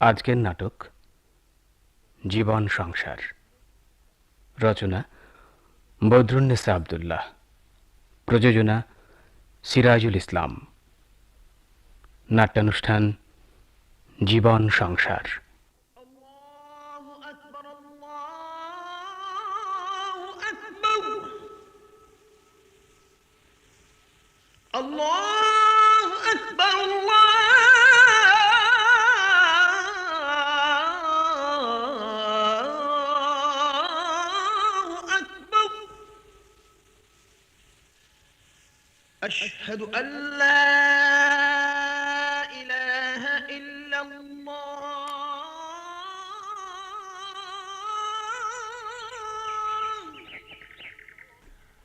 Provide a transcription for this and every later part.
আজকের নাটক জীবন সংসার। রচনা বদরুন্নেসা আবদুল্লাহ। প্রযোজনা সিরাজুল ইসলাম। নাট্যানুষ্ঠান জীবন সংসার। Allah أشهد أن لا إله إلا الله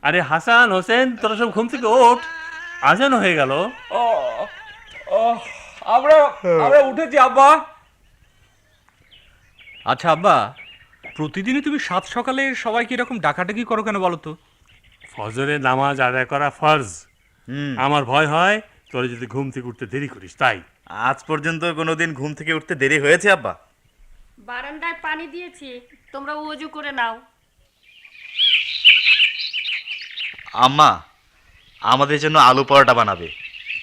আরে হাসান হোসেন তোরা সব ঘুম থেকে ওঠ আজান হয়ে গেল ও ও আমরা আমরা উঠেছি আব্বা আচ্ছা আব্বা প্রতিদিনই তুমি সাত সকালে সবাইকে এরকম ডাকাডাকি করো কেন বলো তো ফজরের নামাজ আদায় করা ফরজ আমার ভয় হয় তোরা যদি ঘুম থেকে উঠতে দেরি করিস তাই। আজ পর্যন্ত কোনোদিন ঘুম থেকে উঠতে দেরি হয়েছে আব্বা? বারান্দায় পানি দিয়েছি তোমরা উজু করে নাও। আম্মা আমাদের জন্য আলু পরোটা বানাবে।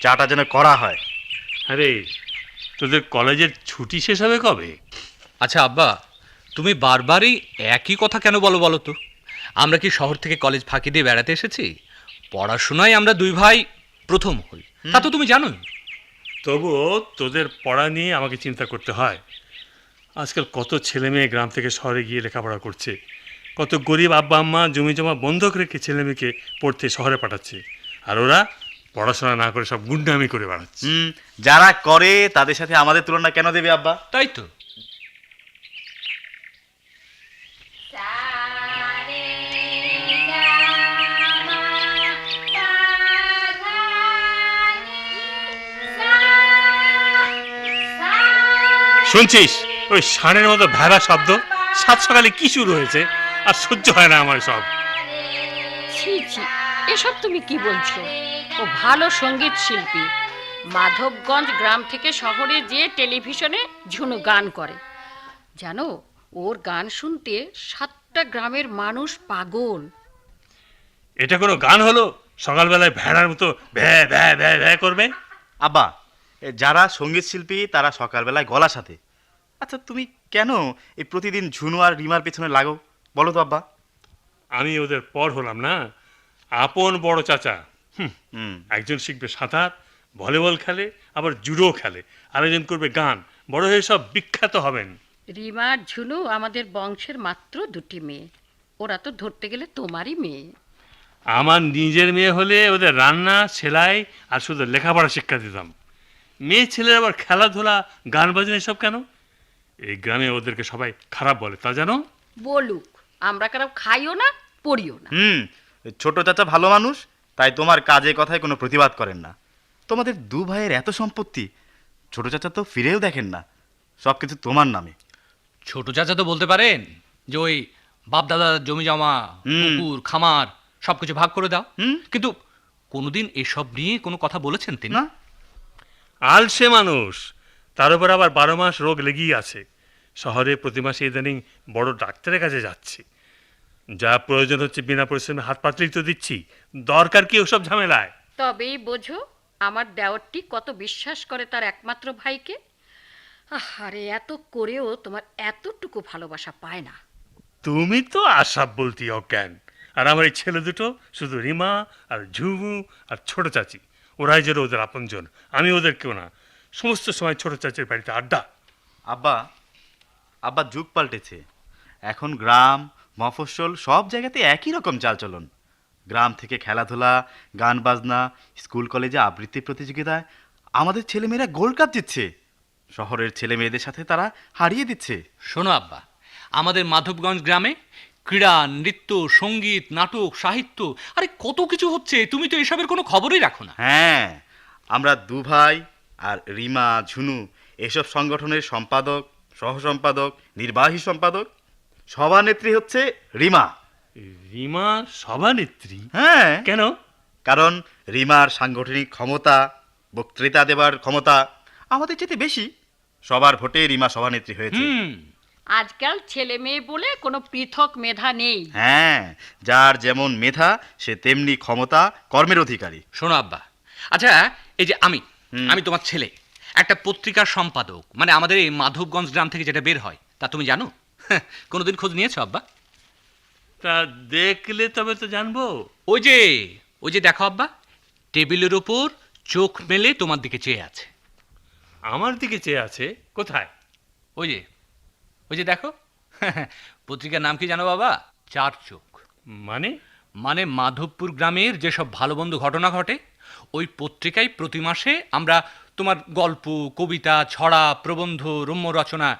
চাটা যেন করা হয়। আরে তোদের কলেজের ছুটি শেষ হবে কবে? আচ্ছা আব্বা তুমি বারবারই একই কথা কেন বলো বলো তো? আমরা কি শহর থেকে কলেজ ফাঁকি দিয়ে বেড়াতে এসেছি? পড়াশোনায় আমরা দুই ভাই প্রথম হই। তা তো তুমি জানোই। তবুও তোদের পড়া নিয়ে আমাকে চিন্তা করতে হয়। আজকাল কত ছেলে মেয়ে গ্রাম থেকে শহরে গিয়ে লেখাপড়া করছে। কত গরিব আব্বা আম্মা জমি জমা বন্ধক রেখে ছেলে মেয়েকে পড়তে শহরে পাঠাচ্ছে। আর ওরা পড়াশোনা না করে সব গুন্ডামি করে বেড়াচ্ছে। যারা করে তাদের সাথে আমাদের তুলনা কেন দেবে আব্বা? তাই তো। শুনছিস? ওই ষাঁড়ের মতো ভেড়া শব্দ? সাত সকালে কি শুরু হয়েছে? আর সহ্য হয় না আমার সব। ছি ছি এসব তুমি কি বলছো? ও ভালো সংগীত শিল্পী। মাধবগঞ্জ গ্রাম থেকে শহরে যে টেলিভিশনে ঝুনু গান করে। জানো ওর গান শুনতে সাতটা গ্রামের মানুষ পাগল। এটা কোনো গান হলো? সকালবেলায় ভেড়ার মতো ভ্যা ভ্যা ভ্যা ভ্যা করবে? আব্বা যারা সংগীত শিল্পী তারা সকালবেলায় গলা সাথে আচ্ছা তুমি কেন এই প্রতিদিন ঝুনু আর রিমার পেছনে লাগো? বলো তো আব্বা। আমি ওদের পর হলাম না? আপন বড় চাচা। হুম হুম। একজন শিখবে সাঁতার ভলিবল খেলে আবার জুডো খেলে আরেকজন করবে গান। বড় হয়ে সব বিখ্যাত হবেন। রিমা আর ঝুনু আমাদের বংশের মাত্র দুটি মেয়ে। ওরা তো ধরতে গেলে তোমারই মেয়ে। আমার নিজের মেয়ে হলে ওদের রান্না সেলাই আর শুধু লেখাপড়া শিক্ষা দিতাম। মেয়ে ছেলের আবার খেলাধুলা গান বাজনা সব কেন? এই গ্রামে ওদেরকে সবাই খারাপ বলে তা জানো? বলুক আমরা কারও খাইও না পড়িও না। হুম ছোট চাচা ভালো মানুষ তাই তোমার কাজে কথায় কোনো প্রতিবাদ করেন না। তোমাদের দু ভাইয়ের এত সম্পত্তি ছোট চাচা তো ফিরেও দেখেন না। সব কিছু তোমার নামে। ছোট চাচা তো বলতে পারেন যে ওই বাপ দাদা জমি জমা। পুকুর খামার সব কিছু ভাগ করে দাও। হুম। কিন্তু কোনোদিন এসব নিয়ে কোনো কথা বলেছেন তিনি? না। আলসে মানুষ তার উপর আবার বারো মাস রোগ লেগেই আছে। শহরে প্রতি মাসে ইদানিং বড় ডাক্তারের কাছে যাচ্ছি। যা প্রয়োজন হচ্ছে বিনা পরিশ্রমে হাত পাতলেই তো দিচ্ছি। দরকার কি ওসব ঝামেলায়? তবেই বোঝো আমার দেওরটি কত বিশ্বাস করে তার একমাত্র ভাইকে। আরে এত করেও তোমার এতটুকু ভালোবাসা পায় না। তুমি তো আশাব বলতি অজ্ঞান। আর আমার এই ছেলে দুটো শুধু রিমা আর ঝুমু আর ছোট চাচি। ওরাই যেন ওদের আপনজন আমি ওদের কেউ না। সমস্ত সময় ছোট চাচির বাড়িতে আড্ডা। আব্বা আব্বা যুগ পাল্টেছে। এখন গ্রাম মফস্বল সব জায়গাতে একই রকম চালচলন। গ্রাম থেকে খেলাধুলা গান বাজনা স্কুল কলেজে আবৃত্তি প্রতিযোগিতায় আমাদের ছেলেমেয়েরা গোল্ড কাপ জিতছে। শহরের ছেলে মেয়েদের সাথে তারা হারিয়ে দিচ্ছে। শোনো আব্বা আমাদের মাধবগঞ্জ গ্রামে ক্রীড়া নৃত্য সংগীত নাটক সাহিত্য আরে কত কিছু হচ্ছে তুমি তো এসবের কোনো খবরই রাখো না। হ্যাঁ আমরা দু ভাই আর রিমা ঝুনু এসব সংগঠনের সম্পাদক সহসম্পাদক নির্বাহী সম্পাদক সভানেত্রী হচ্ছে রিমা। রিমা সভানেত্রী হ্যাঁ। কেন? কারণ রিমার সাংগঠনিক ক্ষমতা বক্তৃতা দেবার ক্ষমতা আমাদের চেয়ে বেশি। সবার ভোটে রিমা সভানেত্রী হয়েছে। আজকাল ছেলে মেয়ে বলে কোনো পৃথক মেধা নেই। হ্যাঁ যার যেমন মেধা সে তেমনি ক্ষমতা কর্মের অধিকারী। শোনো আব্বা। আচ্ছা এই যে আমি। আমি তোমার ছেলে একটা পত্রিকার সম্পাদক মানে আমাদের এই মাধবগঞ্জ গ্রাম থেকে যেটা বের হয় তা তুমি জানো? হ্যাঁ, কোনোদিন খোঁজ নিয়েছো আব্বা? তা দেখলে তবে তো জানব। ওই যে ওই যে দেখো আব্বা টেবিলের ওপর চোখ মেলে তোমার দিকে চেয়ে আছে। আমার দিকে চেয়ে আছে? কোথায়? ওই যে ওই যে দেখো পত্রিকার নাম কি জানো বাবা? চার চোখ। মানে? মানে মাধবপুর গ্রামের যেসব ভালো বন্ধু ঘটনা ঘটে ওই পত্রিকায় প্রতি মাসে আমরা তোমার গল্প কবিতা ছড়া প্রবন্ধ রম্য রচনা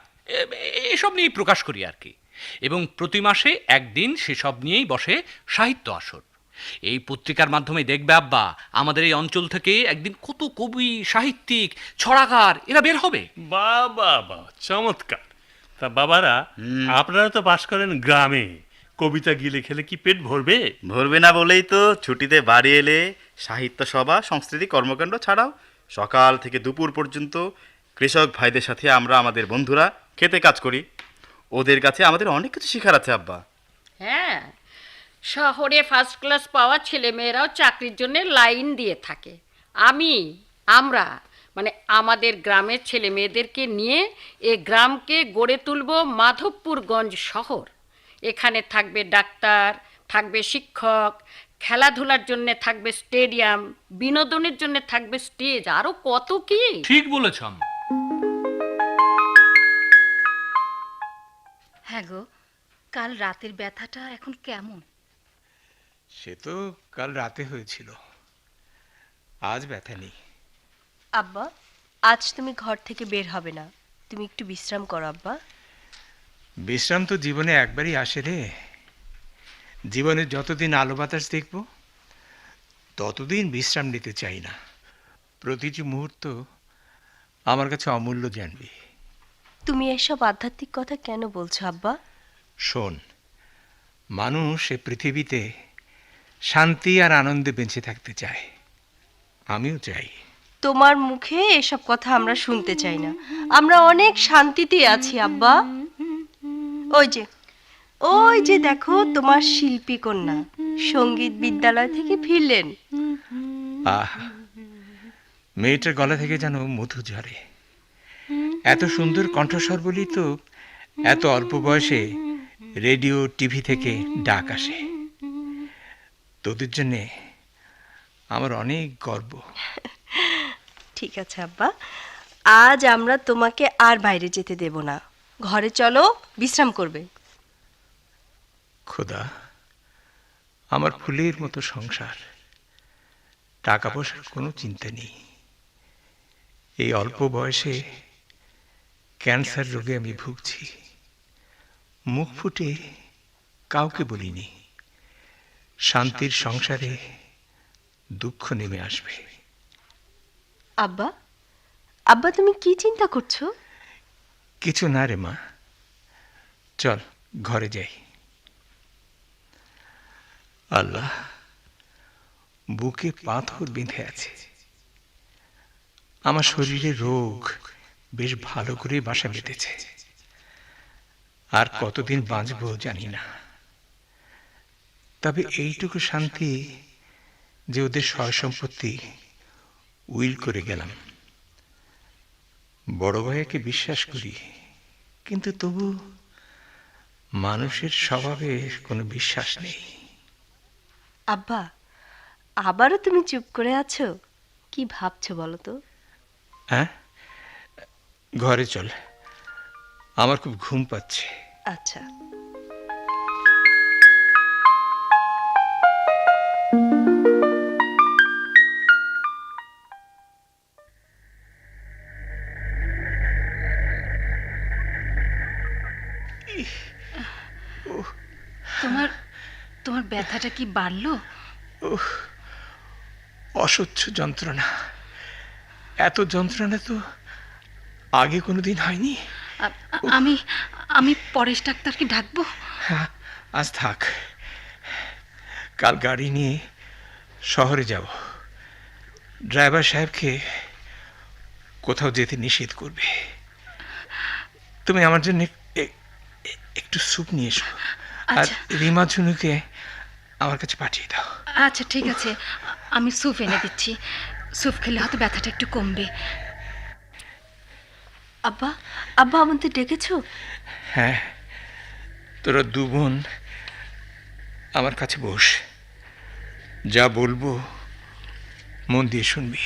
এসব নিয়েই প্রকাশ করি আর কি। এবং প্রতি মাসে একদিন সেসব নিয়েই বসে সাহিত্য আসর। এই পত্রিকার মাধ্যমে দেখবে আব্বা আমাদের এই অঞ্চল থেকে একদিন কত কবি সাহিত্যিক ছড়াকার এরা বের হবে। বাবা বা চমৎকার। তা বাবারা আপনারা তো বাস করেন গ্রামে। কবিতা গিলে খেলে কি পেট ভরবে? ভরবে না বলেই তো ছুটিতে বাড়ি এলে সাহিত্য সভা, সংস্কৃতি কর্মকাণ্ড ছাড়াও সকাল থেকে দুপুর পর্যন্ত কৃষক ভাইদের সাথে আমরা, আমাদের বন্ধুরা খেতে কাজ করি। ওদের কাছে আমাদের অনেক কিছু শেখার আছে, আব্বা। হ্যাঁ শহরে ফার্স্ট ক্লাস পাওয়া ছেলেমেয়েরাও চাকরির জন্য লাইন দিয়ে থাকে। আমি, আমরা মানে আমাদের গ্রামের ছেলে মেয়েদেরকে নিয়ে এ গ্রামকে গড়ে তুলব মাধবপুরগঞ্জ শহর। এখানে থাকবে ডাক্তার, থাকবে শিক্ষক খেলাধুলার জন্য থাকবে স্টেডিয়াম বিনোদনের জন্য থাকবে স্টেজ আরও কত কি? ঠিক বলেছ আম্মা। হ্যাঁ গো কাল রাতের ব্যথাটা এখন কেমন? সে তো কাল রাতে হয়েছিল। আজ ব্যথা নেই। আব্বা আজ তুমি ঘর থেকে বের হবে না। তুমি একটু বিশ্রাম করো আব্বা। বিশ্রাম তো জীবনে একবারই আসে রে। জীবনে যতদিন আলো বাতাস দেখব ততদিন বিশ্রাম নিতে চাই না। প্রতিটি মুহূর্ত আমার কাছে অমূল্য জানবি। তুমি এসব আধ্যাত্মিক কথা কেন বলছো আব্বা? শোন মানুষ এ পৃথিবীতে শান্তি আর আনন্দে বেঁচে থাকতে চায়। আমিও চাই। তোমার মুখে এসব কথা আমরা শুনতে চাই না। আমরা অনেক শান্তিতে আছি আব্বা। ওই যে ওই যে দেখো তোমার শিল্পী কন্যা। সংগীত বিদ্যালয় থেকে ফিরলেন। আহ মেয়েটার গলা থেকে যেন মধু ঝরে। এত সুন্দর কণ্ঠস্বর বলি তো এত অল্প বয়সে রেডিও টিভি থেকে ডাক আসে। তোদের জন্যে আমার অনেক গর্ব। ঠিক আছে আব্বা। আজ আমরা তোমাকে আর বাইরে যেতে দেব না। ঘরে চলো বিশ্রাম করবে। খোদা আমার ফুলের মতো সংসার টাকা পয়সার কোনো চিন্তা নেই। এই অল্প বয়সে ক্যান্সার রোগে আমি ভুগছি। মুখ ফুটে কাউকে বলিনি। শান্তির সংসারে দুঃখ নেমে আসবে। আব্বা আব্বা তুমি কি চিন্তা করছ? কিছু না রে মা। চল ঘরে যাই। আল্লাহ, বুকে পাথর বেঁধে আছে। আমার শরীরে রোগ বেশ ভালো করে বাসা বেঁধেছে। আর কতদিন বাঁচবো জানি না। তবে এইটুকু শান্তি যে ওদের সয় সম্পত্তি উইল করে গেলাম। বড় ভাইয়াকে বিশ্বাস করি, কিন্তু তবু মানুষের স্বভাবে কোনো বিশ্বাস নেই। আব্বা আবারও তুমি চুপ করে আছো? কি ভাবছ বলো তো? হ্যাঁ? ঘরে চল। আমার খুব ঘুম পাচ্ছে। আচ্ছা। ব্যথাটা কি বাড়লো? অসহ্য যন্ত্রণা। এত যন্ত্রণা তো আগে কোনো দিন হয়নি আমি আমি পরেশ ডাক্তারকে ডাকবো? হ্যাঁ, আজ থাক। কাল গাড়ি নিয়ে শহরে যাব। ড্রাইভার সাহেবকে কোথাও যেতে নিষেধ করবে। তুমি আমার জন্য একটু স্যুপ নিয়ে এসো। আর আচ্ছা। রিমা ঝুনুকে আমার কাছে পাঠিয়ে দাও। আচ্ছা ঠিক আছে। আমি স্যুপ এনে দিচ্ছি। স্যুপ খেলে হয়তো ব্যথাটা একটু কমবে। আব্বা আব্বা আমাদের ডেকেছো? হ্যাঁ। তোরা দু বোন আমার কাছে বস। যা বলব মন দিয়ে শুনবি।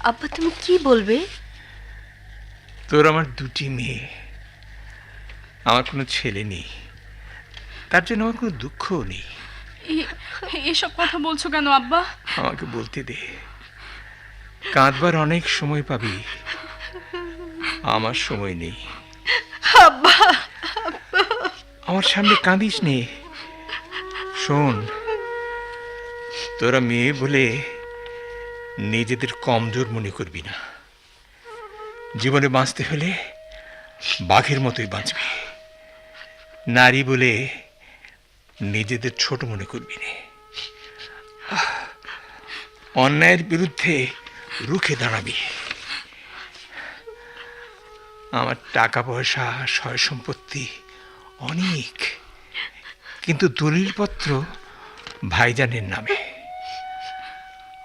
আব্বা তুমি কি বলবে? তোর আমার দুটি মেয়ে। আমার কোনো ছেলে নেই। তার জন্য আমার কোনো দুঃখও নেই। এসব কথা বলছো কেন আব্বা? আমাকে বলতে দে। কাঁদবার অনেক সময় পাবি। আমার সময় নেই। আমার সামনে কাঁদিস নে। শোন তোরা মেয়ে বলে নিজেদের কমজোর মনে করবি না। জীবনে বাঁচতে হলে বাঘের মতোই বাঁচবি। নারী বলে নিজেদের ছোট মনে করবি না। অন্যায়ের বিরুদ্ধে রুখে দাঁড়াবি। আমার টাকা পয়সা সয় সম্পত্তি অনেক, কিন্তু দলিলপত্র ভাইজানের নামে।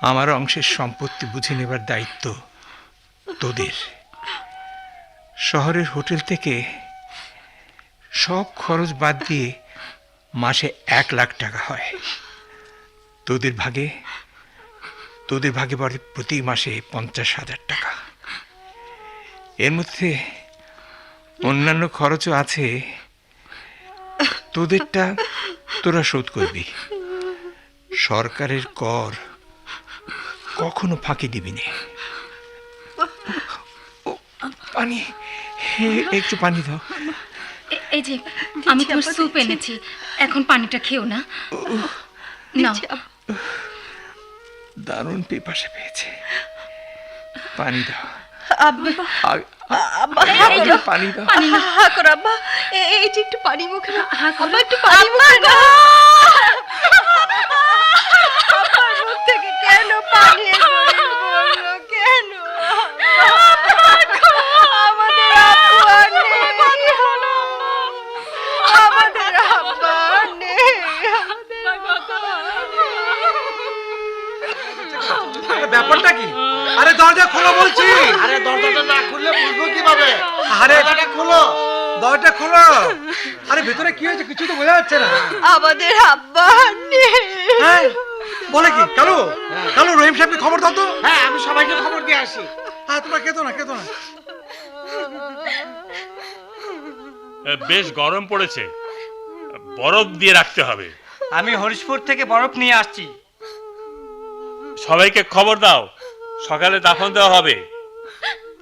আমার অংশের সম্পত্তি বুঝে নেবার দায়িত্ব তোদের। শহরের হোটেল থেকে সব খরচ বাদ দিয়ে মাসে এক লাখ টাকা হয়। তোদের ভাগে তোদের ভাগে পড়ে প্রতি মাসে পঞ্চাশ হাজার টাকা। এর মধ্যে অন্যান্য খরচও আছে। তোদেরটা তোরা শোধ করবি। সরকারের কর কখনো ফাঁকি দিবি না। পানি, একটু পানি দাও। এই যে আমি তোমার স্যুপ এনেছি। এখন পানিটা খেও না। না দারুণ পিপাসা পেয়েছে। পানি দাও। পানি দাও। হা করো আব্বা। এই যে একটু পানি মুখে হা আব্বা একটু পানি মুখে খোলো বলছি। আরে দরজাটা না খুললে বুঝব কীভাবে? আরে দরজাটা খোলো। দরজা খোলো। আরে ভেতরে কি হয়েছে কিছু তো বোঝা যাচ্ছে না। আমাদের আব্বা নেই। হ্যাঁ বলে কি? কালু কালু রহিম সাহেবকে খবর দাও তো। হ্যাঁ আমি সবাইকে খবর দিয়ে আসি। হ্যাঁ তোমরা কেতো না কেতো না। বেশ গরম পড়েছে। বরফ দিয়ে রাখতে হবে। আমি হরিশপুর থেকে বরফ নিয়ে আসছি। সবাইকে খবর দাও। সকালে দাফন দেওয়া হবে।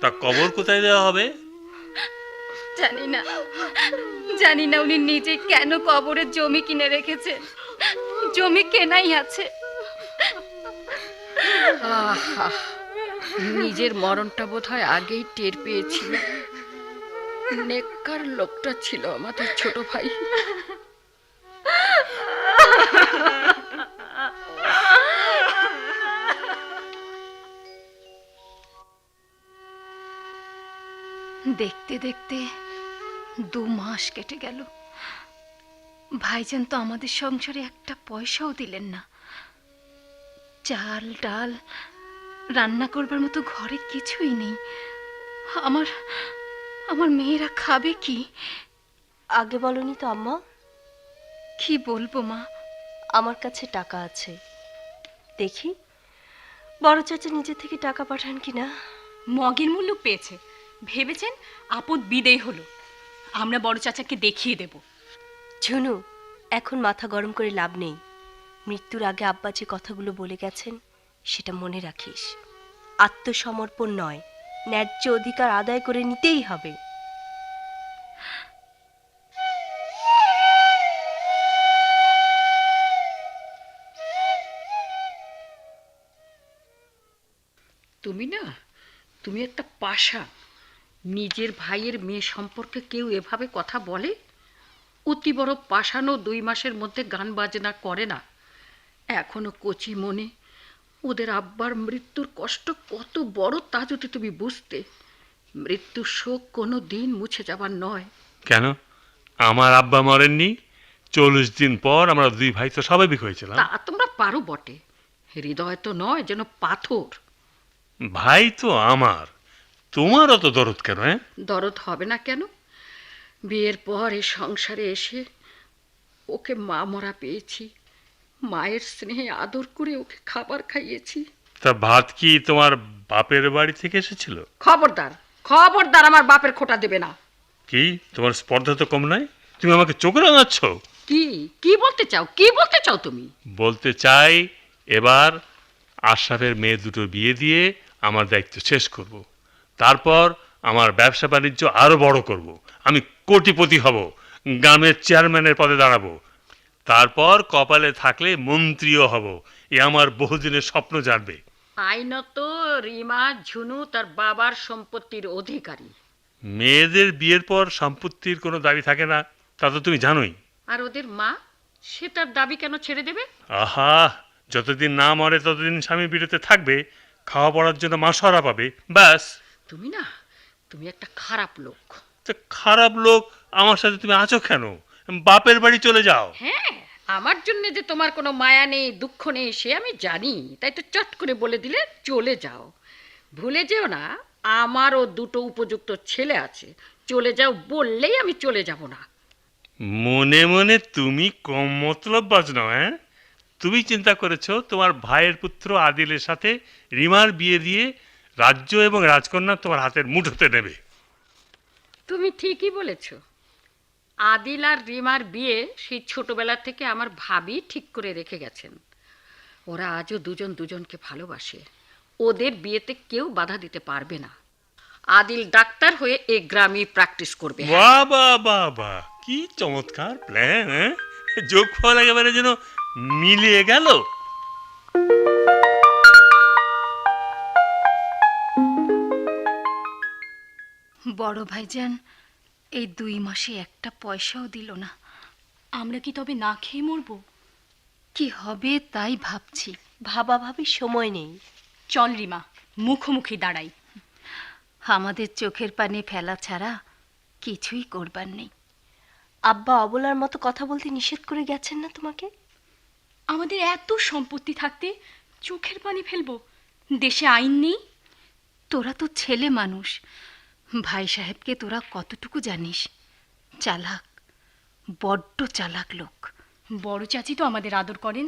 তা কবর কোথায় দেওয়া হবে? জানি না। জানি না উনি নিজে কেন কবরের জমি কিনে রেখেছেন জমি কেনাই আছে। আহা নিজের মরণটা বোধ হয় আগেই টের পেয়েছিল নেককার লোকটা ছিল আমাদের ছোট ভাই। দেখতে দেখতে দু মাস কেটে গেল। ভাইজান তো আমাদের সংসারে একটা পয়সাও দিলেন না। চাল ডাল রান্না করবার মতো ঘরে কিছুই নেই। আমার আমার মেয়েরা খাবে কি? আগে বলনি তো আম্মা। কি বলব মা? আমার কাছে টাকা আছে। দেখি। বড় চাচা নিজে থেকে টাকা পাঠান কিনা? মগের মূল্য পেয়েছে। ভেবেছেন আপদ বিদেয় হলো। আমরা বড় চাচাকে দেখিয়ে দেব। ঝুনু এখন মাথা গরম করে লাভ নেই। মৃত্যুর আগে আব্বা যে কথাগুলো বলে গেছেন সেটা মনে রাখিস। আত্মসমর্পণ নয় ন্যায্য অধিকার আদায় করে নিতেই হবে। তুমি না তুমি একটা পাশা নিজের ভাইয়ের মেয়ে সম্পর্কে কেউ এভাবে কথা বলে? অতি বড় পাশানো দুই মাসের মধ্যে গান বাজনা করে না। এখনও কচি মনে ওদের আব্বার মৃত্যুর কষ্ট কত বড় তা যদি তুমি বুঝতে। মৃত্যুর শোক কোনো দিন মুছে যাবার নয়। কেন? আমার আব্বা মরেননি। চল্লিশ দিন পর আমরা দুই ভাই তো স্বাভাবিক হয়েছিলাম। তা তোমরা পারো বটে। হৃদয় তো নয় যেন পাথর। ভাই তো আমার। তোমার অত দরদ কেন হ্যাঁ? দরদ হবে না কেন? বিয়ের পর এ সংসারে এসে ওকে মা মরা পেয়েছি মায়ের স্নেহে আদর করে ওকে খাবার খাইয়েছি। তা ভাত কি তোমার বাপের বাড়ি থেকে এসেছিল? খবরদার খবরদার আমার বাপের খোটা দেবে না। কি? তোমার স্পর্ধা তো কম নয়? তুমি আমাকে চোখ রাঙাচ্ছ? কি? কি বলতে চাও? কি বলতে চাও তুমি? বলতে চাই এবার আশরাফের মেয়ে দুটো বিয়ে দিয়ে আমার দায়িত্ব শেষ করব। তারপর আমার ব্যবসা বাণিজ্য আরও বড় করব। আমি কোটিপতি হব গ্রামের চেয়ারম্যানের পদে দাঁড়াবো। তারপর কপালে থাকলে মন্ত্রীও হব এ আমার বহুদিনের স্বপ্ন জানবে। আইনত রিমা ঝুনু তার বাবার সম্পত্তির অধিকারী। মেয়েদের বিয়ের পর সম্পত্তির কোনো দাবি থাকে না তা তো তুমি জানোই। আর ওদের মা সে তার দাবি কেন ছেড়ে দেবে? আহা যতদিন না মরে ততদিন স্বামী বিরতে থাকবে খাওয়া পড়ার জন্য মা সরা পাবে ব্যাস। তুমি না তুমি একটা খারাপ লোক। তো খারাপ লোক আমার সাথে তুমি আছো কেন? বাপের বাড়ি চলে যাও। হ্যাঁ আমার জন্য যে তোমার কোনো মায়া নেই দুঃখ নেই সে আমি জানি। তাই তো চট করে বলে দিলে চলে যাও। ভুলে যেও না আমারও দুটো উপযুক্ত ছেলে আছে। চলে যাও বললেই আমি চলে যাব না। মনে মনে তুমি কম মতলব বাজনাও হ্যাঁ? তুমি চিন্তা করেছ তোমার ভাইয়ের পুত্র আদিলের সাথে রিমার বিয়ে দিয়ে রাজ্য এবং রাজকন্যা তোমার হাতের মুঠোতে নেবে। তুমি ঠিকই বলেছ। আদিল আর রিমার বিয়ে সেই ছোটবেলা থেকে আমার ভাবি ঠিক করে রেখে গেছেন। ওরা আজও দুজন দুজনকে ভালোবাসে। ওদের বিয়েতে কেউ বাধা দিতে পারবে না। আদিল ডাক্তার হয়ে এ গ্রামে প্র্যাকটিস করবে। বাহ বাহ বাহ বাহ। কি চমৎকার প্ল্যান হ্যাঁ? যোগফল একেবারে যেন মিলিয়ে গেল। বড় ভাইজান এই দুই মাসে একটা পয়সাও দিল না। আমরা কি তবে না খেয়ে মরবো? কি হবে তাই ভাবছি। ভাবা ভাবি সময় নেই। চল রিমা মুখোমুখি দাঁড়াই। আমাদের চোখের পানি ফেলা ছাড়া কিছুই করবার নেই। আব্বা অবলার মতো কথা বলতে নিষেধ করে গেছেন না তোমাকে? আমাদের এত সম্পত্তি থাকতে চোখের পানি ফেলব। দেশে আইন নেই? তোরা তো ছেলে মানুষ। ভাই সাহেবকে তোরা কতটুকু জানিস? চালাক বড্ড চালাক লোক। বড় চাচি তো আমাদের আদর করেন।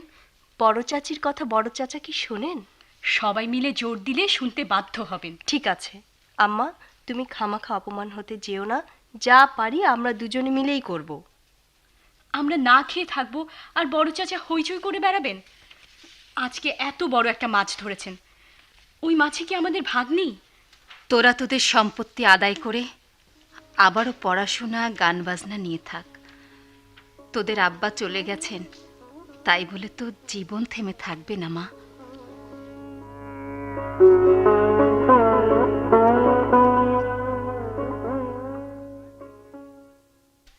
বড় চাচির কথা বড় চাচা কি শোনেন? সবাই মিলে জোর দিলে শুনতে বাধ্য হবেন। ঠিক আছে। আম্মা তুমি খামাখা অপমান হতে যেও না। যা পারি আমরা দুজনে মিলেই করব। আমরা না খেয়ে থাকব আর বড় চাচা হইচই করে বেড়াবেন। আজকে এত বড় একটা মাছ ধরেছেন। ওই মাছে কি আমাদের ভাগ নেই তোরা তোদের সম্পত্তি আদায় করে আবারও পড়াশোনা গান বাজনা নিয়ে থাক। তোদের আব্বা চলে গেছেন তাই বলে তো জীবন থেমে থাকবে না মা।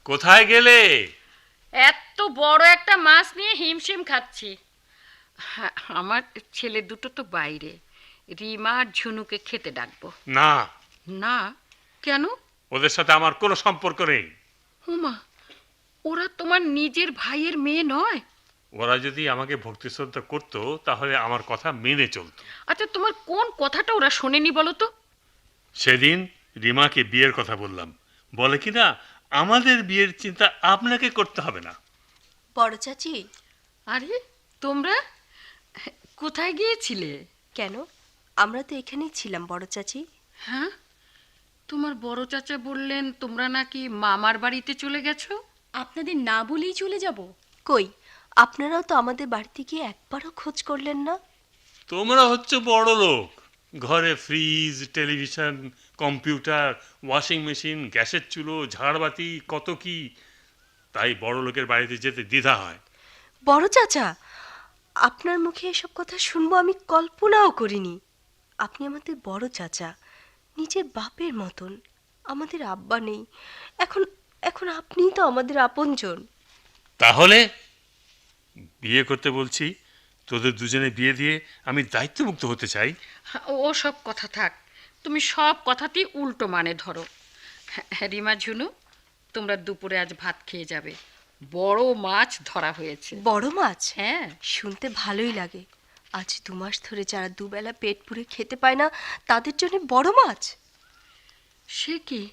কোথায় গেলে? এত বড় একটা মাছ নিয়ে হিমশিম খাচ্ছি। হ্যাঁ, আমার ছেলে দুটো তো বাইরে। রিমা আর ঝুনুকে খেতে ডাকবো। না। না? কেন? ওদের সাথে আমার কোনো সম্পর্ক নেই। হুমা ওরা তোমার নিজের ভাইয়ের মেয়ে নয়। ওরা যদি আমাকে ভক্তি শ্রদ্ধা করতো তাহলে আমার কথা মেনে চলতো। আচ্ছা তোমার কোন কথাটা ওরা শোনেনি বলো তো? সেদিন রিমাকে বিয়ের কথা বললাম। বলে কি না আমাদের বিয়ের চিন্তা আপনাকে করতে হবে না। বড় চাচি। আরে তোমরা কোথায় গিয়েছিলে? কেন? আমরা তো এখানেই ছিলাম বড় চাচি। হ্যাঁ? তোমার বড় চাচা বললেন তোমরা নাকি মামার বাড়িতে চলে গেছো? আপনাদের না বলেই চলে যাব। কই আপনারাও তো আমাদের বাড়িতে গিয়ে একবারও খোঁজ করলেন না? তোমরা হচ্ছে বড় লোক। ঘরে fridge television computer washing machine গ্যাসের চুলো ঝাড়বাতি কত কি। তাই বড় লোকের বাড়িতে যেতে দ্বিধা হয়। বড় চাচা আপনার মুখে এসব কথা শুনব আমি কল্পনাও করিনি। আপনি আমাদের বড় চাচা নিজের বাপের মতন। আমাদের আব্বা নেই। এখন এখন আপনিই তো আমাদের আপনজন। তাহলে? বিয়ে করতে বলছি তোদের দুজনে বিয়ে দিয়ে আমি দায়িত্বমুক্ত হতে চাই। ও সব কথা থাক। তুমি সব কথাতেই উল্টো মানে ধরো। হ্যাঁ, রিমা ঝুনু তোমরা দুপুরে আজ ভাত খেয়ে যাবে। বড় মাছ ধরা হয়েছে। বড় মাছ? হ্যাঁ। শুনতে ভালোই লাগে। আজ দু মাস ধরে যারা দুবেলা পেট পুরে খেতে পায় না তাদের জন্য বড় মাছ। সে কি?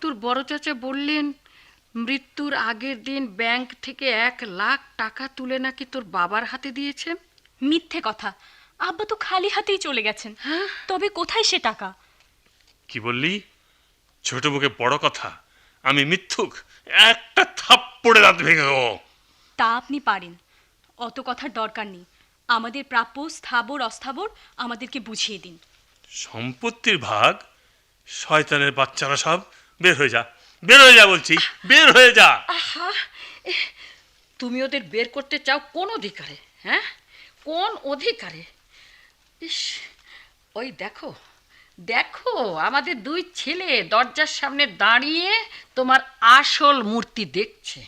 তোর বড় চাচা বললেন মৃত্যুর আগের দিন ব্যাংক থেকে এক লাখ টাকা তুলে নাকি তোর বাবার হাতে দিয়েছেন মিথ্যে কথা। আব্বা তো খালি হাতেই চলে গেছেন। তবে কোথায় সে টাকা? কি বললি? ছোট মুখে বড় কথা। আমি মিথ্যুক। একটা থাপ্পড়ে দাঁত ভেঙে তা আপনি পারেন। অত কথার দরকার নেই। আমাদের প্রাপ্য স্থাবর অস্থাবর আমাদেরকে বুঝিয়ে দিন। সম্পত্তির ভাগ শয়তানের বাচ্চারা সব বের হয়ে যা বের হয়ে যা বলছি বের হয়ে যা। আহা তুমি ওদের বের করতে চাও কোন অধিকারে হ্যাঁ? কোন অধিকারে? ইস ওই দেখো দেখো আমাদের দুই ছেলে দরজার সামনে দাঁড়িয়ে তোমার আসল মূর্তি দেখছে।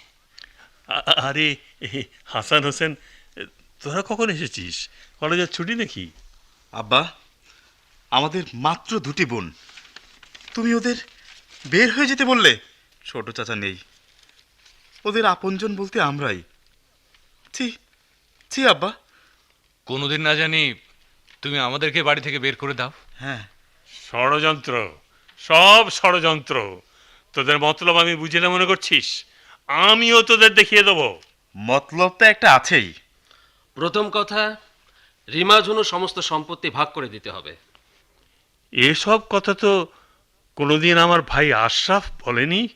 আরে হাসান হোসেন তোরা কখন এসেছিস? কলেজের ছুটি নাকি? আব্বা আমাদের মাত্র দুটি বোন। তুমি ওদের বের হয়ে যেতে বললে? ছোট চাচা নেই। ওদের আপনজন বলতে আমরাই। ছি ছি আব্বা। কোনোদিন না জানি তুমি আমাদেরকে বাড়ি থেকে বের করে দাও। হ্যাঁ। ষড়যন্ত্র সব ষড়যন্ত্র। তোদের মতলব আমি বুঝে না মনে করছিস? আমিও তোদের দেখিয়ে দেবো। মতলব তো একটা আছেই। প্রথম কথা রিমা ঝুনু সমস্ত সম্পত্তি ভাগ করে দিতে হবে। এসব কথা তো কোনোদিন আমার ভাই আশরাফ বলেনি?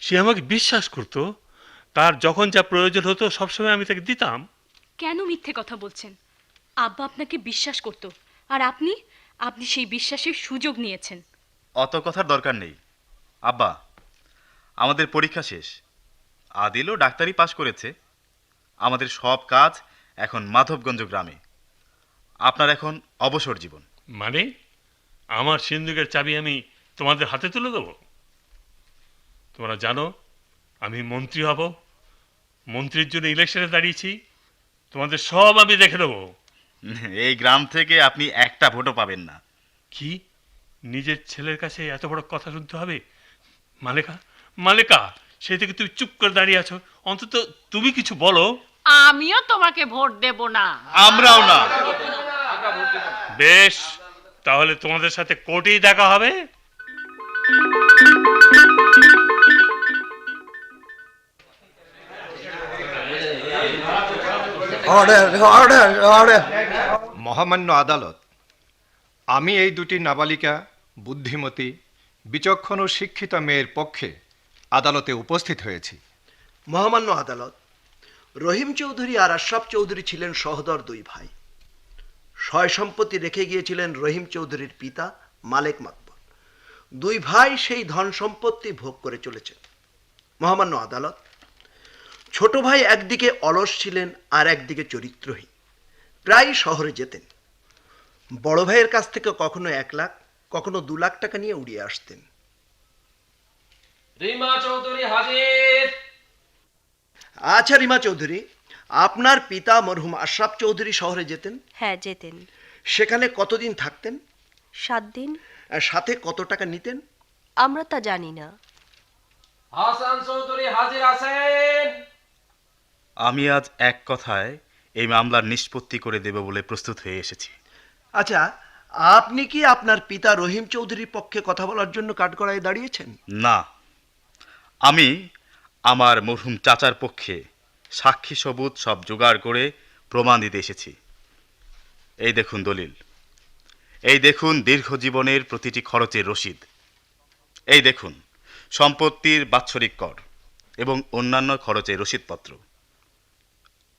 সে আমাকে বিশ্বাস করতো। তার যখন যা প্রয়োজন হতো সবসময় আমি তাকে দিতাম। কেন মিথ্যে কথা বলছেন? আব্বা আপনাকে বিশ্বাস করত আর আপনি আপনি সেই বিশ্বাসের সুযোগ নিয়েছেন। অত কথার দরকার নেই। আব্বা আমাদের পরীক্ষা শেষ। আদিলও ডাক্তারি পাশ করেছে। আমাদের সব কাজ এখন মাধবগঞ্জ গ্রামে। আপনার এখন অবসর জীবন। মানে? আমার সিন্ধুকের চাবি আমি তোমাদের হাতে তুলে দেবো? তোমরা জানো আমি মন্ত্রী হব। মন্ত্রীর জন্য ইলেকশনে দাঁড়িয়েছি। তোমাদের সব আমি দেখে দেবো। এই গ্রাম থেকে আপনি একটা ভোটও পাবেন না। কি? নিজের ছেলের কাছে এত বড় কথা শুনতে হবে? মালেকা মালেকা সেই থেকে তুমি চুপ করে দাঁড়িয়ে আছো। অন্তত তুমি কিছু বলো। আমিও তোমাকে ভোট দেব না। আমরাও না। বেশ তাহলে তোমাদের সাথে কোর্টেই দেখা হবে? মহামান্য আদালত আমি এই দুটি নাবালিকা বুদ্ধিমতী বিচক্ষণ ও শিক্ষিত মেয়ের পক্ষে আদালতে উপস্থিত হয়েছি। মহামান্য আদালত রহিম চৌধুরী আর আশরাফ চৌধুরী ছিলেন সহদর দুই ভাই। সয় সম্পত্তি রেখে গিয়েছিলেন রহিম চৌধুরীর পিতা মালেক মাকবর দুই ভাই সেই ধন সম্পত্তি ভোগ করে চলেছেন। মহামান্য আদালত। ছোট ভাই একদিকে অলস ছিলেন আর একদিকে চরিত্রহীন। প্রায় শহরে যেতেন। বড় ভাইয়ের কাছ থেকে কখনো এক লাখ, কখনো দু লাখ টাকা নিয়ে উড়িয়ে আসতেন। রিমা চৌধুরী হাজির! আচ্ছা রিমা চৌধুরী আপনার পিতা মরহুম আশরাফ চৌধুরী শহরে যেতেন? হ্যাঁ যেতেন। সেখানে কতদিন থাকতেন? সাত দিন। সাথে কত টাকা নিতেন? আমরা তা জানি না। হাসান চৌধুরী হাজির আছেন। আমি আজ এক কথায় এই মামলার নিষ্পত্তি করে দেব বলে প্রস্তুত হয়ে এসেছি। আচ্ছা আপনি কি আপনার পিতা রহিম চৌধুরীর পক্ষে কথা বলার জন্য কাঠগড়ায় দাঁড়িয়েছেন? না। আমি আমার মরহুম চাচার পক্ষে সাক্ষী সবুত সব জোগাড় করে প্রমাণ দিতে এসেছি। এই দেখুন দলিল। এই দেখুন দীর্ঘ জীবনের প্রতিটি খরচের রসিদ। এই দেখুন সম্পত্তির বাৎসরিক কর এবং অন্যান্য খরচের রসিদপত্র।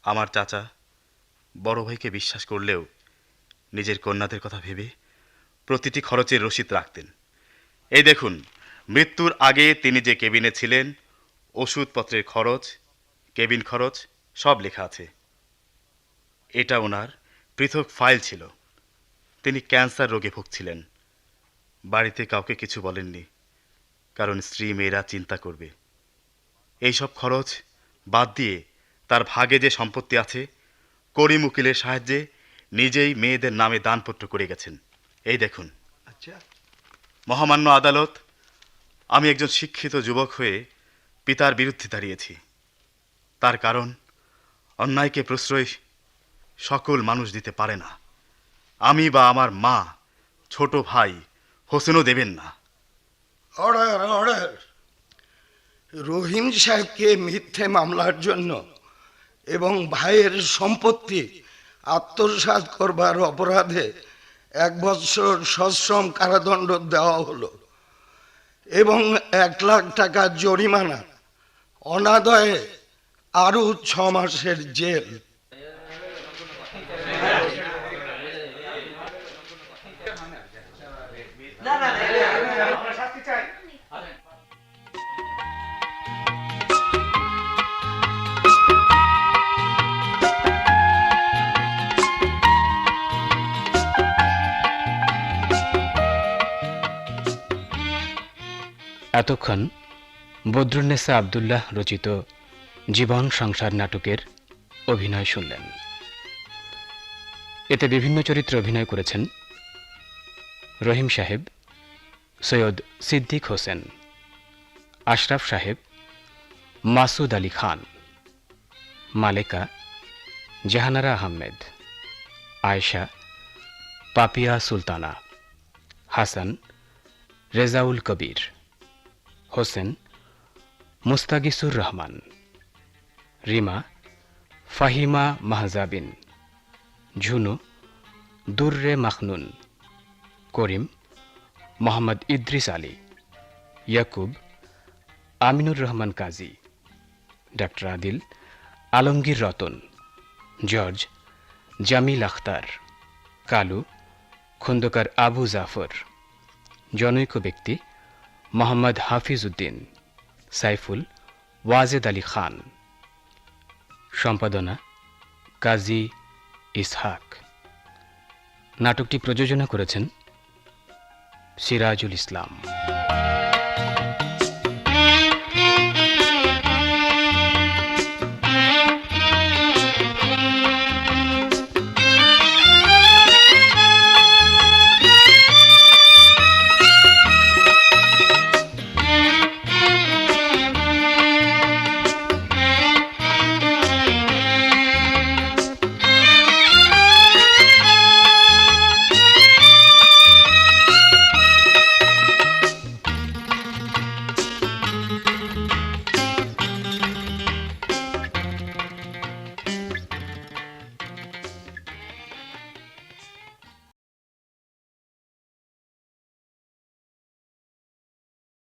আমার চাচা বড় ভাইকে বিশ্বাস করলেও নিজের কন্যাদের কথা ভেবে প্রতিটি খরচের রসিদ রাখতেন। এই দেখুন, মৃত্যুর আগে তিনি যে কেবিনে ছিলেন ওষুধপত্রের খরচ কেবিন খরচ সব লেখা আছে। এটা ওনার পৃথক ফাইল ছিল। তিনি ক্যান্সার রোগে ভুগছিলেন। বাড়িতে কাউকে কিছু বলেননি কারণ স্ত্রী মেয়েরা চিন্তা করবে। এইসব খরচ বাদ দিয়ে তার ভাগে যে সম্পত্তি আছে করিম উকিলের সাহায্যে নিজেই মেয়েদের নামে দানপত্র করে গেছেন। এই দেখুন। আচ্ছা। মহামান্য আদালত আমি একজন শিক্ষিত যুবক হয়ে পিতার বিরুদ্ধে দাঁড়িয়েছি। তার কারণ, অন্যায়কে প্রশ্রয় সকল মানুষ দিতে পারে না। আমি বা আমার মা, ছোট ভাই, হোসেনও দেবেন না। Order order. রহিম সাহেবকে মিথ্যে মামলার জন্য এবং ভাইয়ের সম্পত্তি আত্মসাৎ করবার অপরাধে এক বৎসর সশ্রম কারাদণ্ড দেওয়া হলো এবং এক লাখ টাকা জরিমানা অনাদয়ে আরও ছ মাসের জেল। এতক্ষণ বদরুন্নেসা আবদুল্লাহ রচিত জীবন সংসার নাটকের অভিনয় শুনলেন। এতে বিভিন্ন চরিত্রে অভিনয় করেছেন রহিম সাহেব, সৈয়দ সিদ্দিক হোসেন, আশরাফ সাহেব, মাসুদ আলী খান, মালেকা, জাহানারা আহমেদ, আয়েশা, পাপিয়া সুলতানা, হাসান, রেজাউল কবির, হোসেন মুস্তাগিসুর রহমান। রিমা, ফাহিমা মাহজাবিন। ঝুনু, দুর্রে মাখনুন। করিম, মোহাম্মদ ইদ্রিস আলী। ইয়াকুব, আমিনুর রহমান কাজী। ডাক্তার আদিল, আলমগীর রতন। জর্জ, জামিল আখতার। কালু, খন্দকার আবু জাফর। জনৈক ব্যক্তি, মোহাম্মদ হাফিজ উদ্দিন সাইফুল ওয়াজেদ আলী খান। সম্পাদনা কাজী ইসহাক। নাটকটি প্রযোজনা করেছেন সিরাজুল ইসলাম।